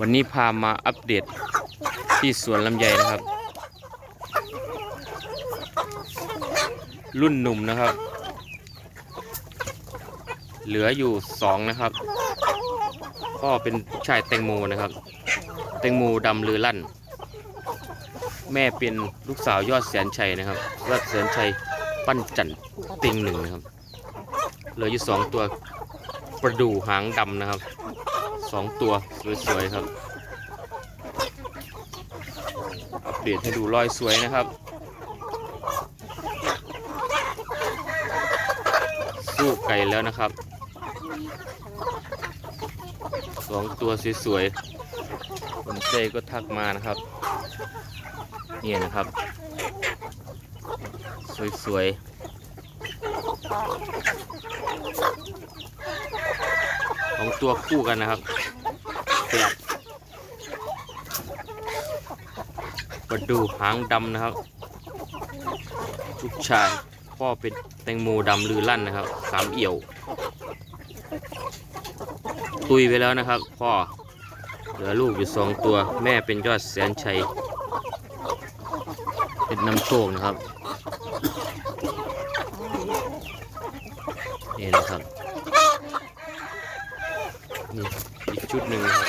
วันนี้พามาอัปเดตที่สวนลำไยนะครับ รุ่นหนุ่มนะครับ เหลืออยู่สองนะครับ ก็เป็นชายแตงโมนะครับ แตงโมดำลือลั่น แม่เป็นลูกสาวยอดแสนชัยนะครับยอดแสนชัยปั้นจันต็งหนึ่งนะครับ เหลืออยู่สองตัวประดูหางดำนะครับ สองตัวสวยๆครับ อัปเดตให้ดูรอยสวยนะครับ สู้ไก่แล้วนะครับสองตัวสวยๆคนเจก็ทักมานะครับ เนี่ยนะครับ สวยๆ ของตัวคู่กันนะครับแปดประดูหางดำนะครับลูกชายพ่อเป็นแตงโมดำลือลั่นนะครับสามเอี่ยว ตุยไปแล้วนะครับ พ่อเหลือลูกอยู่สองตัวแม่เป็นยอดแสนชัยเป็นน้ำโชคนะครับนี่นะครับ นี่อีกชุดหนึ่งครับ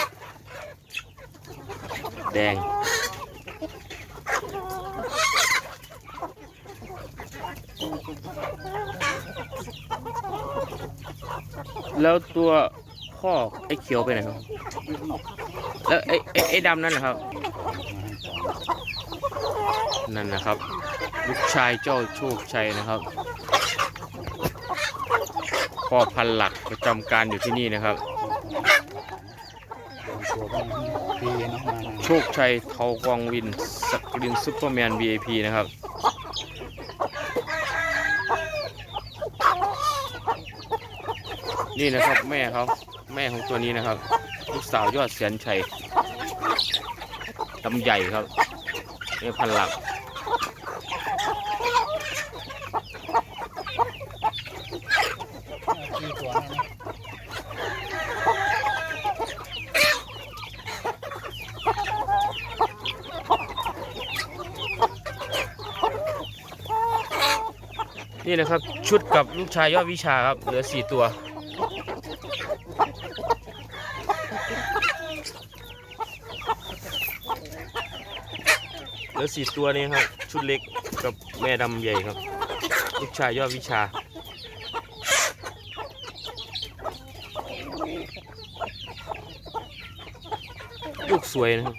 แดง แล้วตัวพ่อไอ้เขียวไปไหนครับ แล้วไอ้ไอ้ไอ้ดำนั่นนะครับ นั่นนะครับ ลูกชายเจ้าโชคชัยนะครับพ่อพันหลักประจำการอยู่ที่นี่นะครับ ตัวก็ปีน้องมานะ โช คชัยเทากองวินสกรินซูเปอร์แมน VIP นะครับ นี่นะครับแม่เขาแม่ของตัวนี้นะครับ ลูกสาวยอดเสนชัยลำใหญ่ครับนี่พันหลัก ปีตัวนั่นนะ นี่นะครับชุดกับลูกชายยอดวิชาครับ เหลือสี่ตัว เหลือสี่ตัวนี้ครับ ชุดเล็กกับแม่ดำใหญ่ครับ ลูกชายยอดวิชาลูกสวยนะครับ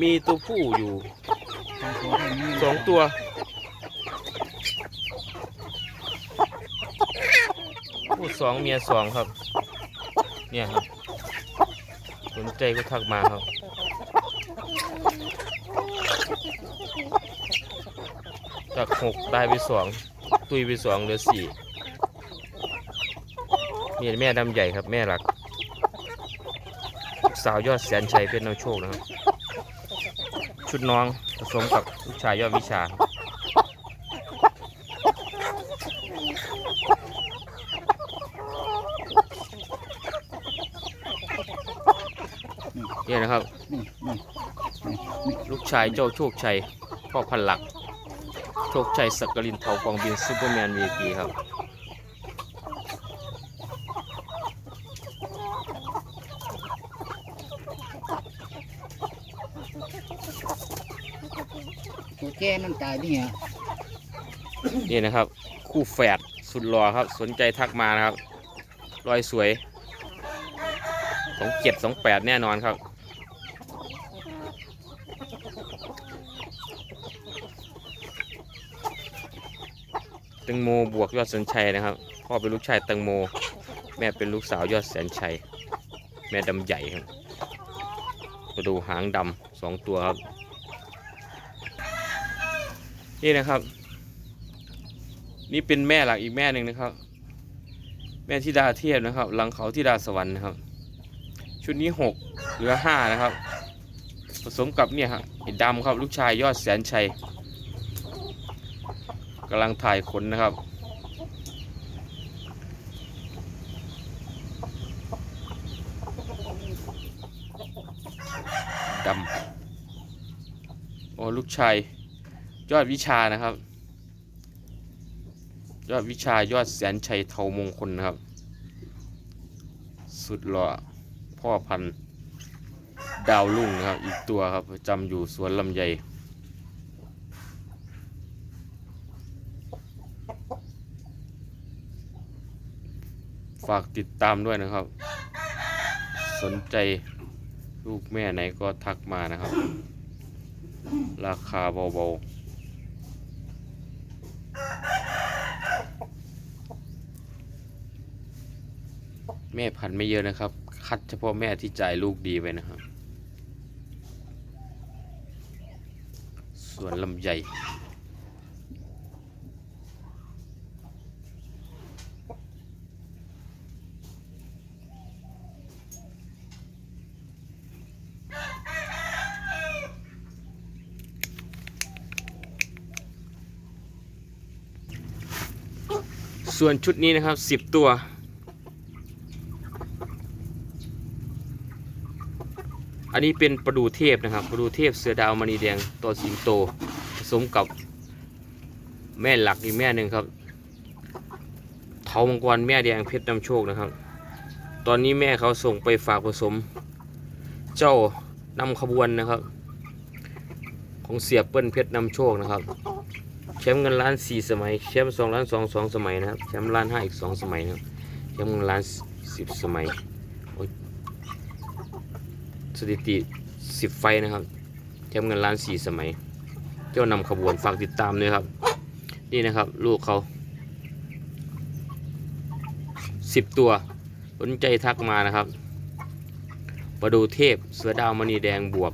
มีตัวผู้อยู่สองตัวก็มี สองตัว ผู้สองเมียสองครับ เนี่ยครับสนใจก็ทักมาครับจากหกได้ไปสองตุยไปสองเหลือสี่นี่แม่ดำใหญ่ครับแม่หลัก สาวยอดแสนชัยเป็นนำโชคนะครับ ชุดน้องผสมกับลูกชายยอดวิชาครับ เนี่ยนะครับนี่นี่นี่นี่ลูกชายเจ้าโชคชัยพ่อพันหลัก โชคชัยสักกลินเทากองบินซูเปอร์แมนวีพีครับตัวแก่นั่นตายนี่ฮะนี่นะครับ คู่แฝดสุดหล่อครับ สนใจทักมานะครับ รอยสวยสองเจ็ดสองแปดแน่นอนครับ ตังโมบวกยอดแสนชัยนะครับ พ่อเป็นลูกชายแตงโม แม่เป็นลูกสาวยอดแสนชัย แม่ดำใหญ่ครับมาดูหางดำสองตัวครับ นี่นะครับ นี่เป็นแม่หลักอีกแม่หนึ่งนะครับ แม่ธิดาเทียบนะครับหลังเขาธิดาสวรรค์นะครับ ชุดนี้หกเหลือห้านะครับ ผสมกับเนี่ยฮะดำครับลูกชายยอดแสนชัยำลังถ่ายขนนะครับ ดำ โอ้ลูกชาย ยอดวิชานะครับ ยอดวิชายอดแสนชัยเทามงคลนะครับ สุดหล่อ พ่อพันธุ์ดาวลุ่งนะครับ อีกตัวครับประจำอยู่สวนลำไย ฝากติดตามด้วยนะครับ สนใจลูกแม่ไหนก็ทักมานะครับ ราคาเบาๆ แม่พันไม่เยอะนะครับ คัดเฉพาะแม่ที่จ่ายลูกดีไว้นะครับ ส่วนลำไย ส่วนชุดนี้นะครับสิบตัว อันนี้เป็นประดูเทพนะครับประดูเทพเสือดาวมณีแดงตัวสิงโตผสมกับแม่หลักอีกแม่หนึ่งครับเทามังกรแม่แดงเพชรนำโชคนะครับ ตอนนี้แม่เขาส่งไปฝากผสม เจ้านำขบวนนะครับ ของเสียเปิ้ลเพชรนำโชคนะครับ ชมป์เงินล้านสี่สมัย แชมป์สองล้านสองสองสมัยนะครับ แชมป์ล้านห้าอีกสองสมัยนะครับ แชมป์เงินล้านสิบสมัยโอ้ยสถิติสิบไฟนะครับ แชมป์เงินล้านสี่สมัย เจ้านำขบวนฝากติดตามด้วยครับ นี่นะครับ ลูกเขาสิบตัว สนใจทักมานะครับ ประดูเทพ เสือดาวมณีแดงบวก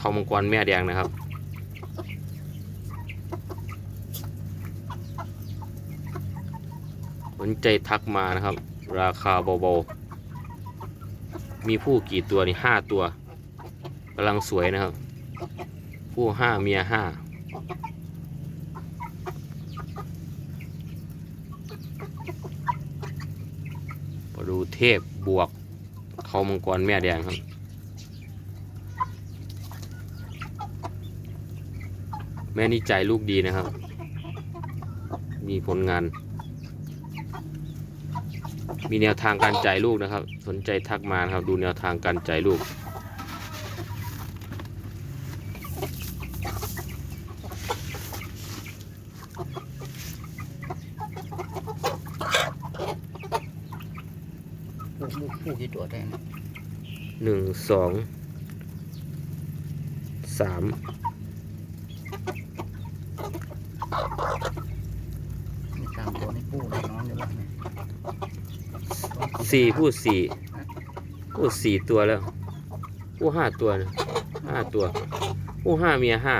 ทองมังกรแม่แดงนะครับ นใจทักมานะครับ ราคาเบาๆมีผู้กี่ตัวนี่ห้าตัวกำลังสวยนะครับ ผู้ห้าเมียห้ามาดูเทพบวก เขามังกรแม่แดงครับแม่นี่ใจายลูกดีนะครับ มีผลงาน มีแนวทางการจ่ายลูกนะครับ สนใจทักมาครับดูแนวทางการจ่ายลูกลูกลูกผู้กี่ตัวได้นะ หนึ่งสองสาม สามตัวนี่ผู้เลยน้องอยู่แล้วเนี่ยสี่พูดสี่พูดสี่ตัวแล้วพูดห้าตัวนะห้าตัวพูดห้าเมียห้า